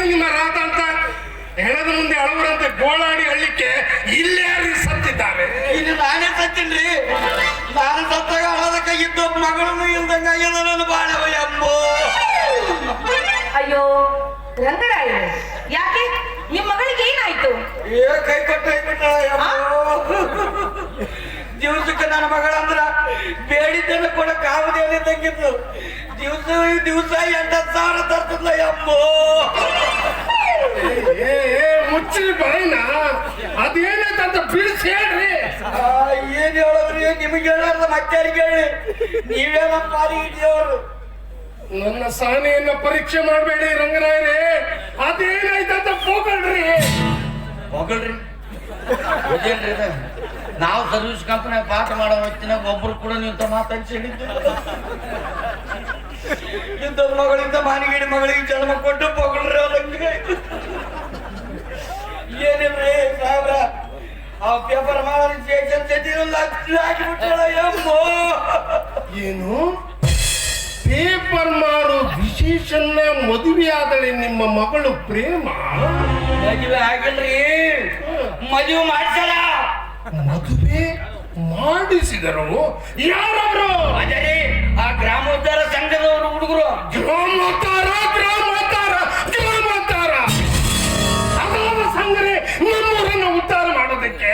ಹೇಳಿ ನಿಮ್ಮ ರಾತ ಅಂತ ಹೆಣದ ಮುಂದೆ ಅಳವರಂತೆ ಗೋಳಾಡಿ ಹಳ್ಳಿಕ್ಕೆ ಇಲ್ಲಿ ಯಾರು ಸತ್ತಿದ್ದಾರೆ? ಇಲ್ಲಿ ನಾನೇ ಸತ್ತೀನ್ರಿ. ನಾನು ಸತ್ತಾಗ ಅಳದಕ್ಕ ಇದ್ದ ಮಗಳನ್ನು ಇಲ್ದಂಗ ನನ್ನ ಬಾಳವ ಎಂಬೋ. ಅಯ್ಯೋ ರಂಗರಾಯ ಯಾಕೆ? ನಿಮ್ಮ ಮಗಳಿಗೆ ಏನಾಯ್ತು? ಏ ಕೈ ಕೊಟ್ಟ ದಿವಸಕ್ಕೆ ನನ್ನ ಮಗಳಂದ್ರ ಬೇಡಿದ್ದನ್ನು ಕೊಡಕ್ ಆಗುದೇನೆ ತಂಗಿದ್ಲು ದಿವಸ ದಿವಸ ಎಂಟತ್ತು ಸಾವಿರ ತರ್ತದ ಎಂಬೋ ಏ ಏ ಮುಚ್ಚಿ ಬಾಯಿನ ಅದೇನಂತ ಬಿಡಿಸಿ ಹೇಳ್ರಿ. ಏನ್ ಹೇಳೋದ್ರಿ? ನಿಮಗೆ ಹೇಳಾರ್ದ ಮತ್ತೆ ಹೇಳಿ? ನೀವೇ ನಮ್ಮ ಪಾಲಿಗೆ ನನ್ನ ಸಹನೆಯನ್ನ ಪರೀಕ್ಷೆ ಮಾಡಬೇಡಿ ರಂಗರಾಯರೇ. ಅದೇನಾಯ್ತಂತ ಹೋಗಳ್ರಿ. ಹೋಗಲ್ರಿ ಗೊತ್ತೇನ್ರಿ ಇದು? ನಾವು ಸರ್ವಿಸ್ ಕಂಪನಿಯಾಗ ಪಾಠ ಮಾಡೋ ಹೊತ್ತಿನಾಗ ಒಬ್ರು ಕೂಡ ನಿಂತ ಮಾತಾಡಿಸಿ ಹೇಳಿದ್ದಿಲ್ಲ ಇಂಥ ಮಗಳಿಂದ ಮಾನಿಗಿಡಿ ಮಗಳಿಗೆ ಜನ್ಮ ಕೊಟ್ಟು ಪೊಗಳ್ರಿ ಏನಿಲ್ರಿ ಸಾಹೇಬ್ರ ಆ ಪೇಪರ್ ಮಾಡೋದು ಸ್ಟೇಷನ್ ಜೊತೆ ಲಕ್ಷ ಹಾಕಿಬಿಟ್ಟಾಳ ಎಮ್ಮೋ ಏನು? ಪೇಪರ್ ಮಾಡೋ ವಿಶೇಷನ್ನ ಮದುವೆ ಆದಳೆ ನಿಮ್ಮ ಮಗಳು ಪ್ರೇಮ? ಮದುವೆ ಆಗಿಲ್ರಿ ಮದುವೆ ಮಾಡ್ಸಲ್ಲ. ಮದುವೆ ಮಾಡಿಸಿದರು. ಯಾರವರು? ಅದೇ ಆ ಗ್ರಾಮೋದ್ಧಾರ ಸಂಘದವರು ಹುಡುಗರು. ಗ್ರಾಮೋದ್ಧಾರ ಗ್ರಾಮೋದ್ಧಾರ ಗ್ರಾಮೋದ್ಧಾರ. ಅದಾದ ಸಂಘನೆ ನಮ್ಮೂರನ್ನು ಉದ್ಧಾರ ಮಾಡೋದಕ್ಕೆ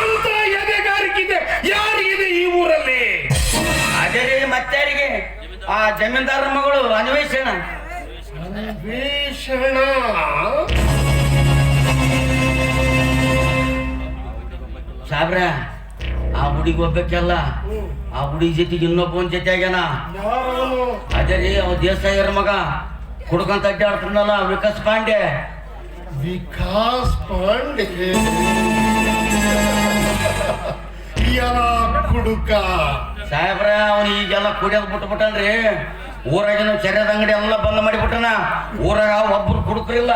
ಅಂತ ಎದೆಗಾರಿಕೆ ಇದೆ ಯಾರಿಗಿದೆ ಈ ಊರಲ್ಲಿ? ಅದೇ ಮತ್ತಾರಿಗೆ ಆ ಜಮೀನ್ದಾರ ಮಗಳು ಅನ್ವೇಷಣ. ಅನ್ವೇಷಣ. ಸಾಬ್ರ ಆ ಹುಡುಗಿ ಒಬ್ಬಕ್ಕೆಲ್ಲ ಆ ಹುಡುಗಿ ಜೊತೆಗೆ ಇನ್ನೊಬ್ಬ ಒಂದ್ ಜೊತೆ ಆಗ್ಯಾನ. ಅದೇ ರೀ ಅವ ದೇಸಾಯಿಯರ ಮಗ. ಕುಡ್ಕೊಂತ ಅಡ್ಡಾಡ್ತಾನಲ್ಲ ವಿಕಾಸ್ ಪಾಂಡೆ. ವಿಕಾಸ್ ಪಾಂಡೆ. ಕುಡುಕ? ಸಾಹೇಬ್ರ ಅವನು ಈಗೆಲ್ಲ ಕುಡಿಯೋದು ಬಿಟ್ಬಿಟ್ಟನ್ರಿ. ಊರಾಗಿನ ಚರ್ಯದ ಅಂಗಡಿ ಎಲ್ಲ ಬಂದ್ ಮಾಡಿಬಿಟ್ಟನ ಊರಾಗ ಒಬ್ರು ಕುಡುಕ್ರಿಲ್ಲ.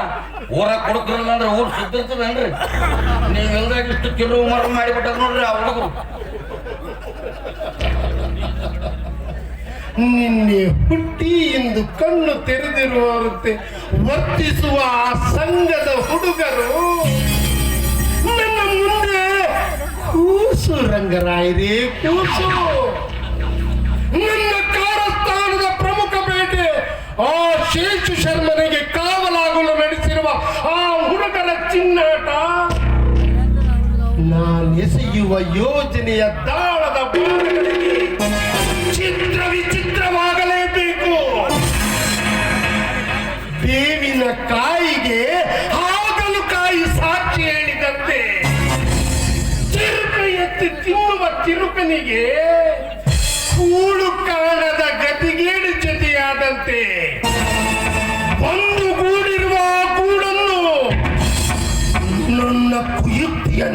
ಊರಾಗ ಕುಡುಕ್ರಿಲ್ಲ ಅಂದ್ರೆ ಊರ್ ಸುದ್ದಿರ್ತದನ್ರಿ ನೀವು ಇಲ್ದಾಗ ಇಷ್ಟು ಕಿರು ಮರು ಮಾಡಿಬಿಟ್ಟಾರ ನೋಡ್ರಿ ಆ ಹುಡುಗರು. ನಿನ್ನೆ ಹುಟ್ಟಿ ಎಂದು ಕಣ್ಣು ತೆರೆದಿರುವಂತೆ ವರ್ತಿಸುವ ಆ ಸಂಘದ ಹುಡುಗರು. ನನ್ನ ಮುಂದೆ ಕೂಸು ರಂಗರಾಯರೇ ಕೂಸು. ನನ್ನ ಕಾರಸ್ಥಾನದ ಪ್ರಮುಖ ಬೇಟೆ ಆ ಶೇಷು ಶರ್ಮನಿಗೆ ಕಾವಲಾಗಲು ನಡೆಸಿರುವ ಆ ಹುಡುಗರ ನಾನು ಎಸೆಯುವ ಯೋಜನೆಯ ದಾಳದ ಚಿತ್ರ ವಿಚಿತ್ರವಾಗಲೇಬೇಕು. ಬೇವಿನ ಕಾಯಿಗೆ ಹಾಗಲು ಕಾಯಿ ಸಾಕ್ಷಿ ಹೇಳಿದಂತೆ ತಿರುಕ ಎತ್ತಿ ತಿನ್ನುವ ತಿರುಕನಿಗೆ ಕೂಳು ಕಾಣದ ಗತಿಗೇಡು ಜೊತೆಯಾದಂತೆ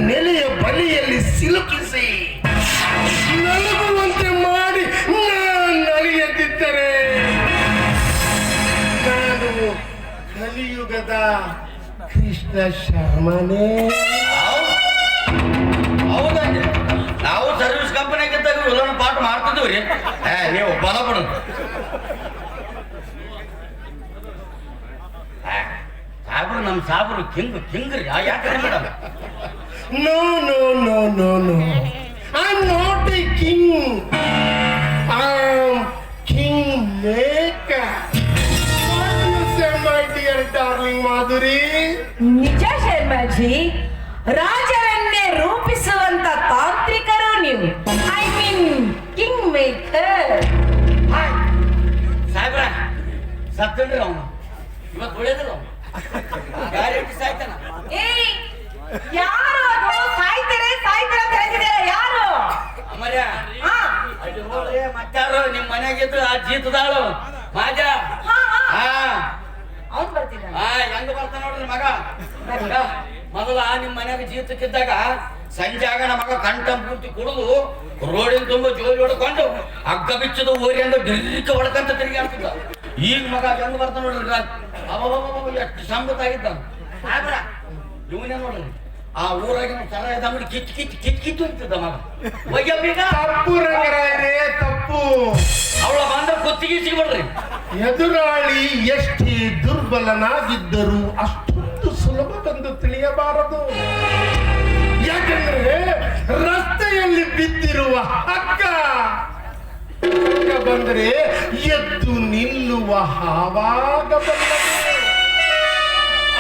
ನೆಲೆಯ ಬಲಿಯಲ್ಲಿ ಸಿಲುಕಿಸಿ, ನಲಗುವಂತೆ ಮಾಡಿ ನಲಿಯದಿದ್ದರೆ ನಾನು ಕಲಿಯುಗದ ಕೃಷ್ಣ ಶರ್ಮನೆ ನಾವು ಸರ್ವಿಸ್ ಕಂಪನಿಯಾಗಿದ್ದಾಗ ಇವೆಲ್ಲ ಪಾಠ ಮಾಡ್ತಿದ್ವಿ ಏ, ನೀವು ಬಲ ಬಿಡು ಸಾಬರು ನಮ್ಮ ಸಾಬ್ರು ಕಿಂಗ್ ಕಿಂಗ್ ಯಾಕೆ madam No, no, no, no, no. I'm not a king. I'm kingmaker. What do you say, my dear darling Madhuri? ನಿಜ ಶರ್ಮಾಜಿ ರಾಜರನ್ನೇ ರೂಪಿಸುವಂತ ತಾಂತ್ರಿಕರು ನೀವು ಐ ಮೀನ್ ಕಿಂಗ್ ಮೇಕರ್ ಸಾಹೇಬ್ರ ಸತ್ತನ್ರಿ ಅವನು ಇವತ್ತು ಉಳಿಯೋದಿಲ್ಲ ಗ್ಯಾರಂಟಿ ಸಾಯ್ತಾನ ಏಯ್ ಯಾರು ಅದು ಸಾಯ್ತಾರೆ ಸಾಯ್ತಾರೆ ಅಂತ ಹೇಳ್ತಿದ್ದೀರ ಯಾರು ಅಮರ್ಯ ಹಾ ಅಲ್ಲಿ ಹೋಗ್ರಿ ಮತ್ತಾರು ನಿಮ್ಮ ಮನೆಗಿದ್ದು ಆ ಜೀತದಾಳು. ಮಾಜ ಹಾ ಹಾ. ಹಾ. ಅವ್ನು ಬರ್ತಿದ್ದಾನೆ. ಆ ಹೆಂಗ ಬರ್ತಾನ ನೋಡ್ರಿ ಮಗ. ಮಗ, ಮೊದಲ ನಿಮ್ ಮನ್ಯಾಗ ಜೀತಕ್ಕಿದ್ದಾಗ ಸಂಜೆ ಆಗ ನಮಗ ಮಗ ಕಂಠ ಪೂರ್ತಿ ಕುಡಿದು ರೋಡಿನ ತುಂಬ ಜೋಲಿ ಹೊಡ್ಕೊಂಡು ಹಗ್ಗ ಬಿಚ್ಚದ ಓರಿ ಅಂದ ಡಿರ್ರಿಕ ಹೊಡ್ಕಂತ ತಿರುಗಿ ಆಗ್ತಿದ್ದ ಈಗ ಮಗ ಹೆಂಗ ಬರ್ತ ನೋಡ್ರಿ ಅವ ಎಷ್ಟು ಸಂಬತ ಆಗಿದ್ದ ಆದ್ರ ಇವನೇ ನೋಡ್ರಿ. ಆ ಊರಾಗಿನ ಸರ ಇದ್ದ ಕಿಚ್ಚ ಕಿಚ್ಚ ಕಿಚ್ಚ ಕಿತ್ತಿದ್ದ ಅಂತಿದ್ದ ಮಗ. ಒಯ್ಯ ತಪ್ಪು. ಅವಳ ಬಂದ ಕುತ್ತಿಗೆ ಸಿಗ್ಬಿಡ್ರಿ ಎದುರಾಳಿ ಎಷ್ಟೇ ದುರ್ಬಲನಾಗಿದ್ದರೂ ಅಷ್ಟೊಂದು ಸುಲಭವೆಂದು ತಿಳಿಯಬಾರದು. ಯಾಕಂದ್ರೆ ರಸ್ತೆಯಲ್ಲಿ ಬಿದ್ದಿರುವ ಹಗ್ಗ ಬಂದ್ರೆ ಎದ್ದು ನಿಲ್ಲುವ ಹಾವಾಗಬಲ್ಲದು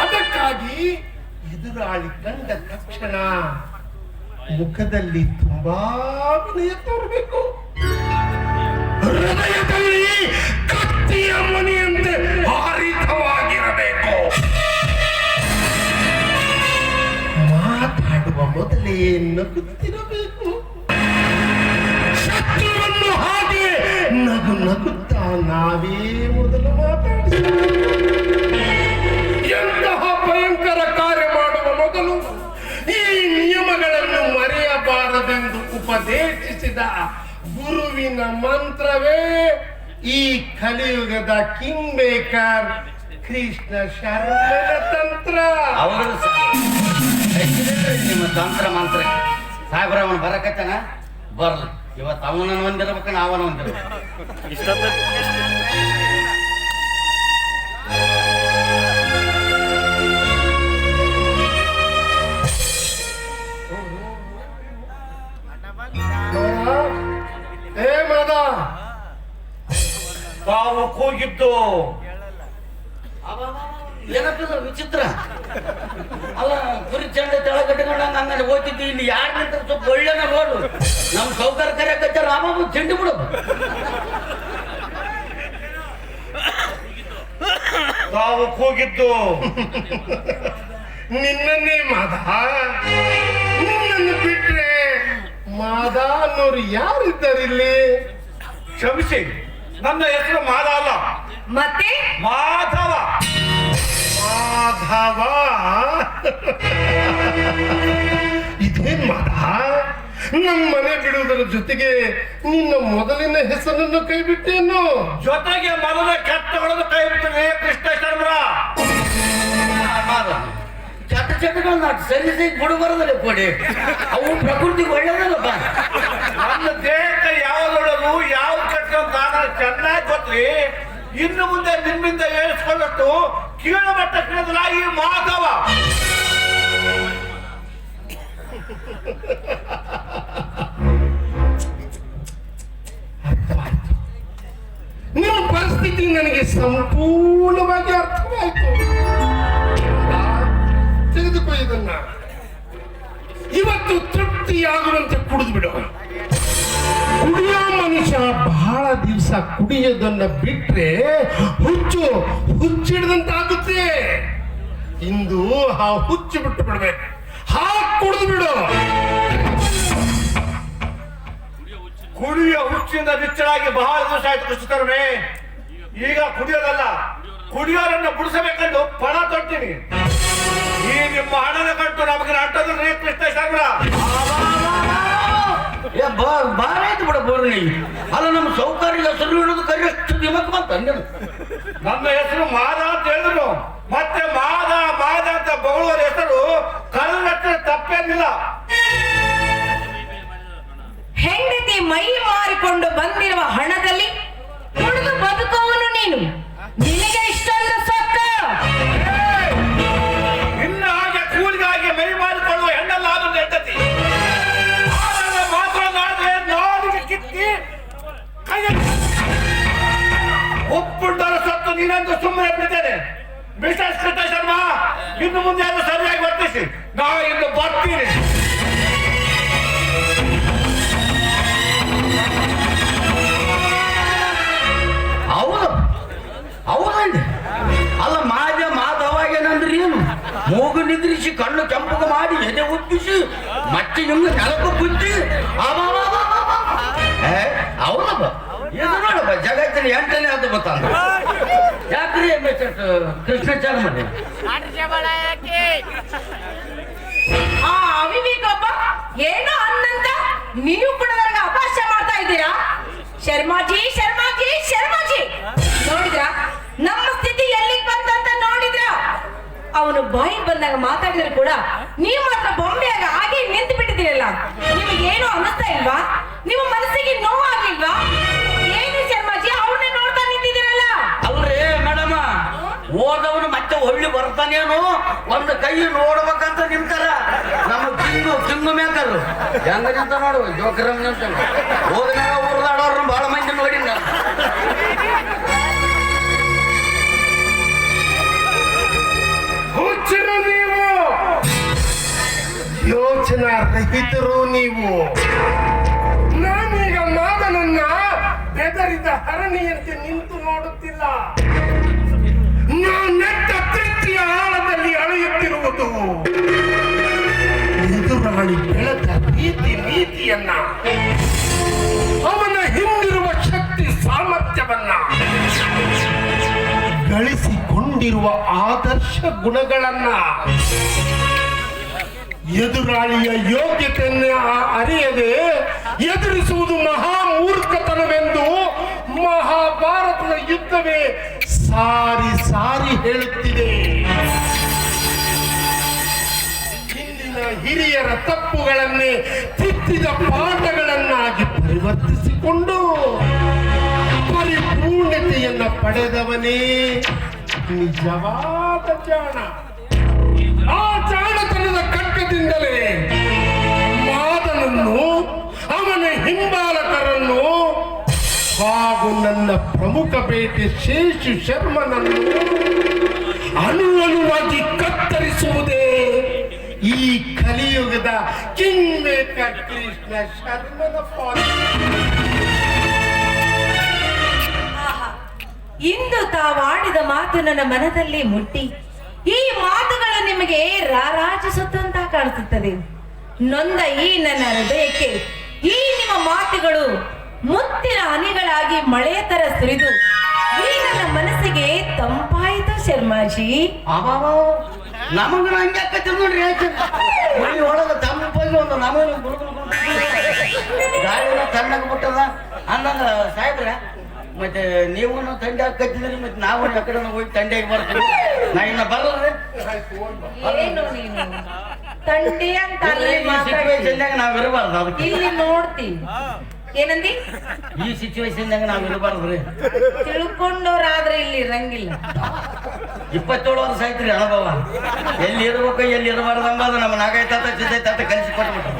ಅದಕ್ಕಾಗಿ ಎದುರಾಳಿ ಕಂಡ ತಕ್ಷಣ ಮುಖದಲ್ಲಿ ತುಂಬಾ ವಿನಯ ತೋರಬೇಕು. ಹೃದಯದಲ್ಲಿ ಕತ್ತಿಯ ಮನೆಯಂತೆ ಆರಿತವಾಗಿರಬೇಕು ಮಾತಾಡುವ ಮೊದಲೇ ನಗುತ್ತಿರಬೇಕು. ಶತ್ರುವನ್ನು ಹಾಗೆ ನಗು ನಗುತ್ತಾ ನಾವೇ ಮೊದಲು ಎಂತಹ ಭಯಂಕರ ಕಾರ್ಯ ಮಾಡುವ ಮೊದಲು ಈ ನಿಯಮಗಳನ್ನು ಮರೆಯಬಾರದೆಂದು ಉಪದೇಶಿಸಿದ ಗುರುವಿನ ಮಂತ್ರವೇ ಈ ಕಲಿಯುಗದ ಕಿಂಗ್ ಮೇಕರ್ ಕೃಷ್ಣ ಶರಣ ತಂತ್ರ. ಅವರು ನಿಮ್ಮ ತಂತ್ರ ಮಂತ್ರ. ಸಾಹೇಬ್ರ ಅವನು ಬರಕತ್ತನ? ಬರ್ಲಿ. ಇವತ್ತು ಅವನನ್ನು ಹೊಂದಿರ್ಬೇಕು ನಾವನ್ನು ಹೊಂದಿರ್ಬೇಕು ಏ ಏನಪ್ಪಿಲ್ಲ ವಿಚಿತ್ರ? ಅಲ್ಲ ಕುರಿ ಚಂಡ ತಳ ಕಟ್ಟಿಕೊಂಡು ಹಂಗಂದ್ರೆ ಹೋಗ್ತಿದ್ವಿ ಇಲ್ಲಿ ಯಾರು ನಿಂತ ಸ್ವಲ್ಪ ಒಳ್ಳೆನ ನೋಡು. ನಮ್ಮ ಕರೆ ಕಚ್ಚ ರಾಮ ತಿಂಡಿ ಬಿಡು. ತಾವು ಕೂಗಿದ್ದು. ನಿನ್ನನ್ನೇ ಮಾದ. ನಿನ್ನನ್ನು ಬಿಟ್ರೆ ಮಾದ ಅನ್ನೋರು ಯಾರಿದ್ದಾರಿಲ್ಲಿ? ಕ್ಷಮಿಸಿ. ನನ್ನ ಹೆಸರು ಮಾದ ಅಲ್ಲ. ಮತ್ತೆ? ಮಾಧವ. ಮಾಧವ. ಇದೇನ್ ಮಾಧ? ನಮ್ಮ ಮನೆ ಬಿಡುವುದರ ಜೊತೆಗೆ ನಿನ್ನ ಮೊದಲಿನ ಹೆಸರನ್ನು ಕೈ ಬಿಟ್ಟೇನು ಜೊತೆಗೆ ಮೊದಲ ಕೆಟ್ಟ ಹೊಡೆದು ಕೈ ಬಿಟ್ಟಿದೆ ಕೃಷ್ಣ ಶರ್ಮರ? ಚಟ ಚಟಗಳನ್ನ ಸಲ್ಲಿಸಿ ಸರಿ ಬಿಡು ಬರೋದಿಲ್ಲ ಕೊಡಿ. ಅವು ಪ್ರಕೃತಿಗೆ ಒಳ್ಳೇದಲ್ಲಪ್ಪ ನನ್ನ ದೇಹಕ್ಕೆ ಯಾವ್ದು ಒಳ್ಳೆದು ಯಾವ ಕೆಟ್ಟ ಚೆನ್ನಾಗಿ ಗೊತ್ತ್ರಿ ಇನ್ನು ಮುಂದೆ ನಿಮ್ಮಿಂದ ಹೇಳಿಸ್ಕೊಂಡಷ್ಟು ಕೀಳು ಮಟ್ಟಕ್ಕಿಳಿದಲ್ಲ ಈ ಮಾಧವ. ನಿಮ್ಮ ಪರಿಸ್ಥಿತಿ ನನಗೆ ಸಂಪೂರ್ಣವಾಗಿ ಅರ್ಥವಾಯಿತು. ತೆಗೆದುಕೋ ಇದನ್ನ. ಇವತ್ತು ತೃಪ್ತಿಯಾಗುವಂತೆ ಕುಡಿದು ಬಿಡು. ದಿವಸ ಕುಡಿಯೋದನ್ನ ಬಿಟ್ರೆ ಹುಚ್ಚು ಹುಚ್ಚಿಡ್ದಂತಾಗುತ್ತೆ. ಇಂದು ಆ ಹುಚ್ಚು ಬಿಟ್ಟು ಬಿಡ್ಬೇಕು ಹಾ ಕುಡಿದು ಬಿಡು. ಕುಡಿಯೋ ಹುಚ್ಚಿಂದ ಬಿಚ್ಚಳಾಗಿ ಬಹಳ ದಿವಸ ಆಯ್ತು ಕೃಷ್ಣತರುಣೆ ಈಗ ಕುಡಿಯೋದಲ್ಲ. ಕುಡಿಯೋರನ್ನ ಬಿಡಿಸಬೇಕಂದು ಪಣ ತೊಡ್ತೀನಿ ಈ ನಿಮ್ಮ ಹಣನ ಕಟ್ಟು ನಮಗೆ ಅಟ್ಟದ್ರೆ ಕೃಷ್ಣ ಶರ್ಮರ ಏ ಬಾ ಬಾರ ಆಯ್ತು ಬಿಡ ಬೋರ್ನಿ ಅಲ್ಲ ನಮ್ಮ ಸೌಕರ್ಯ ಹೆಸರು ಹಿಡಿದು ಕರಿಯಷ್ಟು ನಿಮಕ್ ಬಂತ ನಮ್ಮ ಹೆಸರು ಮಾದ ಅಂತ ಹೇಳಿದ್ರು. ಮತ್ತೆ ಮಾದ ಮಾದ ಅಂತ ಬಗಳವರ ಹೆಸರು ಕಲ್ಲತ್ರ ತಪ್ಪೇನಿಲ್ಲ. ಹೆಂಡತಿ ಮೈ ಮಾರಿಕೊಂಡು ಬಂದಿರುವ ಹಣದಲ್ಲಿ ಕೃಷ್ಣ ಶರ್ಮಾ ಇನ್ನು ಮುಂದೆ ಅದು ಸರಿಯಾಗಿ ವರ್ತಿಸಿ. ನಾವು ಇನ್ನು ಬರ್ತೀನಿ ಹೌದು. ಹೌದಂಡಿ ಅಲ್ಲ. ಮಾದ ಮಾಧವಾಗೇನಂದ್ರಿ ಏನು? ಮೂಗು ನಿದ್ರಿಸಿ, ಕಣ್ಣು ಕೆಂಪಗ ಮಾಡಿ, ಎದೆ ಉಬ್ಬಿಸಿ ಮತ್ತೆ ನಿಮ್ಗೆ ನೆಲಕ್ಕೆ ಬುದ್ಧಿ ಹೌದಪ್ಪ ಇದು ನೋಡಪ್ಪ ಜಗತ್ತಿನ ಎಂಟನೇ ಅದು ಗೊತ್ತಂದ ಯಾಕ್ರಿ ಮಿಸ್ಟರ್ ಕೃಷ್ಣಚಾರ್ಮನೆ ಆ ಅವಿವೇಕಪ್ಪ ಏನೋ ಅನ್ನಂತ ನೀವು ಕೂಡ ನನಗೆ ಅಪಹಾಸ್ಯ ಮಾಡ್ತಾ ಇದ್ದೀರಾ? ಶರ್ಮಾಜಿ ಶರ್ಮಾಜಿ ಶರ್ಮಾಜಿ. ನೋಡಿದ್ರ? ನಮ್ಮ ಸ್ಥಿತಿ ಎಲ್ಲಿಗೆ ಬಂತಂತ ನೋಡಿದ್ರ? ಅವನು ಬಾಯಿ ಬಂದಾಗ ಮಾತಾಡಿದ್ರು ಕೂಡ ನೀವು ಮಾತ್ರ ಬೊಂಬೆಯಾಗ ಹಾಗೆ ನಿಂತು ಬಿಟ್ಟಿದ್ದೀರಲ್ಲ ಏನು ಅನ್ನಿಸ್ತಾ ಇಲ್ವಾ? ಹೊಳ್ಳಿ ಬರ್ತಾನೇನು ಒಂದು ಕೈ ನೋಡ್ಬೇಕಂತ ನಿಂತಾರ. ನಮ್ಮ ಕಿಂಗು ಕಿಂಗು ಮ್ಯಾಕರು ಹೆಂಗ ನಿಂತ ನೋಡು ಜೋಕರಮ್ ನಿಂತ ಹೋದ್ಮ್ಯಾಗ ಊರ್ದಾಡೋರ್ನ ಬಹಳ ಮಂದಿ ನೋಡಿ ನಾನು. ಹುಚ್ಚರು ನೀವು. ಯೋಚನಾ ರಹಿತರು ನೀವು. ನಾನೀಗ ಮಾದನನ್ನ ಬೆದರಿದ ಹರಣಿಯಂತೆ ನಿಂತು ನೋಡುತ್ತಿಲ್ಲ. ನೆಟ್ಟ ತೃಪ್ತಿಯ ಆಳದಲ್ಲಿ ಅಳೆಯುತ್ತಿರುವುದು. ಎದುರಾಳಿ ಬೆಳೆದ ನೀತಿ ನೀತಿಯನ್ನ, ಅವನ ಹಿಂದಿರುವ ಶಕ್ತಿ ಸಾಮರ್ಥ್ಯವನ್ನ ಗಳಿಸಿಕೊಂಡಿರುವ ಆದರ್ಶ ಗುಣಗಳನ್ನ ಎದುರಾಳಿಯ ಯೋಗ್ಯತೆಯನ್ನ ಅರಿಯದೆ ಎದುರಿಸುವುದು ಮಹಾಮೂರ್ಖತನವೆಂದು ಮಹಾಭಾರತದ ಯುದ್ಧವೇ ಸಾರಿ ಸಾರಿ ಹೇಳುತ್ತಿದೆ ಹಿಂದಿನ ಹಿರಿಯರ ತಪ್ಪುಗಳನ್ನೇ ತಿದ್ದಿದ ಪಾಠಗಳನ್ನಾಗಿ ಪರಿವರ್ತಿಸಿಕೊಂಡು ಪರಿಪೂರ್ಣತೆಯನ್ನ ಪಡೆದವನೇ ನಿಜವಾದ ಜಾಣ. ಆ ಜಾಣತನದ ಕಟ್ಟದಿಂದಲೇ ಮಾದನನ್ನು, ಅವನ ಹಿಂಬಾಲಕರನ್ನು ಹಾಗೂ ನನ್ನ ಪ್ರಮುಖ ಬೇಟೆ ಶೇಷು ಶರ್ಮನನ್ನು ಅನು ಅನುವಾಗಿ ಕತ್ತರಿಸುವುದೇ ಈ ಕಲಿಯುಗದ ಕಿಂಗ್ ಮೇಕರ್ ಕೃಷ್ಣ ಶರ್ಮನ. ಇಂದು ತಾವಾಡಿದ ಮಾತು ನನ್ನ ಮನದಲ್ಲಿ ಮುಟ್ಟಿ ಈ ಮಾತುಗಳು ನಿಮಗೆ ರಾರಾಜಿಸುತ್ತಂತ ಕಾಣಿಸುತ್ತದೆ ನೊಂದ ಈ ನನ್ನ ಹೃದಯಕ್ಕೆ ಈ ನಿಮ್ಮ ಮಾತುಗಳು ಮುತ್ತಿನ ಹನಿಗಳಾಗಿ ಮಳೆಯ ತರ ಸುರಿದು ಈ ನನ್ನ ಮನಸ್ಸಿಗೆ ತಂಪಾಯಿತು ಶರ್ಮಾಜಿ. ನಮಗ ಹಂಗೆ ಆಕತಿ ನೋಡ್ರಿ ಯಾಕೆ? ಮನೆ ಒಳಗ ತಂಪಾಗಿ ಒಂದು ನಮಗೆ ಗಾಳಿನ ತಣ್ಣಗೆ ಬಿಟ್ಟದ. ಅನ್ನಂಗ ಸಾಹೇಬ್ರ ಮತ್ತೆ ನೀವು ತಂಡೆ ಕತ್ತಿದ್ರಿ ಮತ್ತೆ ನಾವು ಕಡೆ ಹೋಗಿ ತಂಡೆಗೆ ಬರ್ತೀವಿ. ನಾ ಇನ್ನ ಬರಲ್ರಿ. ಏನು ನೀನು? ತಂಡಿ ಅಂತ ಅಲ್ಲಿ ಮಾತಾಡ್ತಿ. ನಾವ್ ಇರಬಾರ್ದು ಅದಕ್ಕೆ. ಇಲ್ಲಿ ನೋಡ್ತಿ ಏನಂದಿ? ಈ ಸಿಚುವೇಶನ್ ನಾವು ಇರಬಾರ್ದ್ರಿ. ತಿಳ್ಕೊಂಡವ್ರಾದ್ರೆ ಇಲ್ಲಿ ಇರಂಗಿಲ್ಲ. ಇಪ್ಪತ್ತೇಳು ವರ್ಷ ಆಯ್ತ್ರಿ ಅನುಭವ ಎಲ್ಲಿ ಇರ್ಬೇಕು ಎಲ್ಲಿ ಇರಬಾರ್ದು ಅಂಬದು ನಮ್ಮ ನಾಗೈತಾತ ಚಿತ್ತೈತಾತ ಕಲಿಸಿ ಕೊಟ್ಬಿಟ್ಟು.